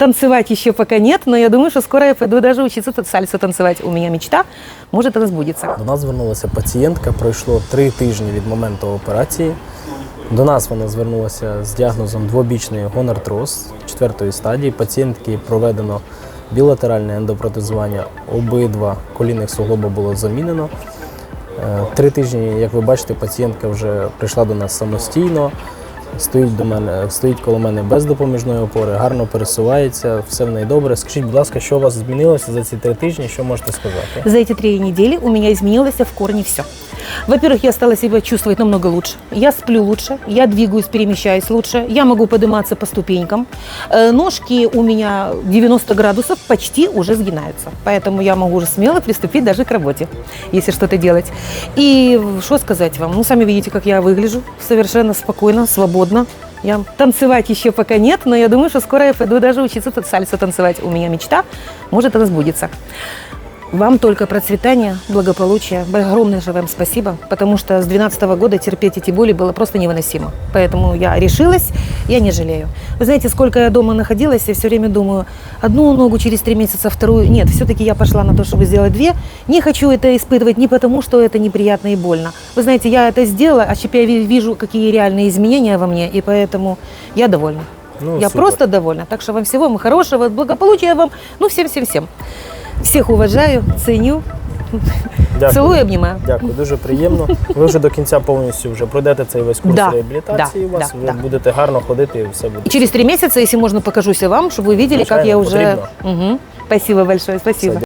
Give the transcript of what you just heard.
танцевать еще пока нет, но я думаю, что скоро я пойду даже учиться сальсу танцевать. У меня мечта, может это сбудется. До нас звернулася пацієнтка, пройшло три тижні від моменту операції. До нас вона звернулася з діагнозом двобічний гонартроз четвертої стадії. Пацієнтки проведено білатеральне ендопротезування. Обидва колінних суглоба було замінено. Е, Три тижні, як ви бачите, пацієнтка вже прийшла до нас самостійно. Стоїть до мене, стоїть коло мене без допоміжної опори, гарно пересувається, все в неї добре. Скажіть, будь ласка, що у вас змінилося за ці три тижні? Що можете сказати? За эти три недели у меня изменилось в корне все. Во-первых, я стала себя чувствовать намного лучше. Я сплю лучше, я двигаюсь, перемещаюсь лучше, я могу подниматься по ступенькам. Э, Ножки у меня 90 градусов почти уже сгинаются. Поэтому я могу уже смело приступить даже к работе, если что-то делать. И что сказать вам? Ну, сами видите, как я выгляжу. Совершенно спокойно, свободно. Я танцевать еще пока нет, но я думаю, что скоро я пойду даже учиться сальсу танцевать. У меня мечта, может это сбудется. Вам только процветания, благополучия. Огромное же вам спасибо, потому что с 2012 года терпеть эти боли было просто невыносимо. Поэтому я решилась, я не жалею. Вы знаете, сколько я дома находилась, я все время думаю, одну ногу через три месяца, вторую. Нет, все-таки я пошла на то, чтобы сделать две. Не хочу это испытывать не потому, что это неприятно и больно. Вы знаете, я это сделала, а теперь я ви- вижу, какие реальные изменения во мне, и поэтому я довольна. Ну, я супер. просто довольна. Так что вам всего вам хорошего, благополучия вам, ну всем-всем-всем. Всех уважаю, ценю, Дякую. Цілую, обнімаю. Дякую, дуже приємно. Ви вже до кінця повністю вже пройдете цей весь курс Да, реабілітації. да, у вас да, ви да. будете гарно ходити і все буде. Через три месяца, если можно, покажусь и вам, чтобы вы видели, как я вже уже... Мгм. Спасибо большое, спасибо.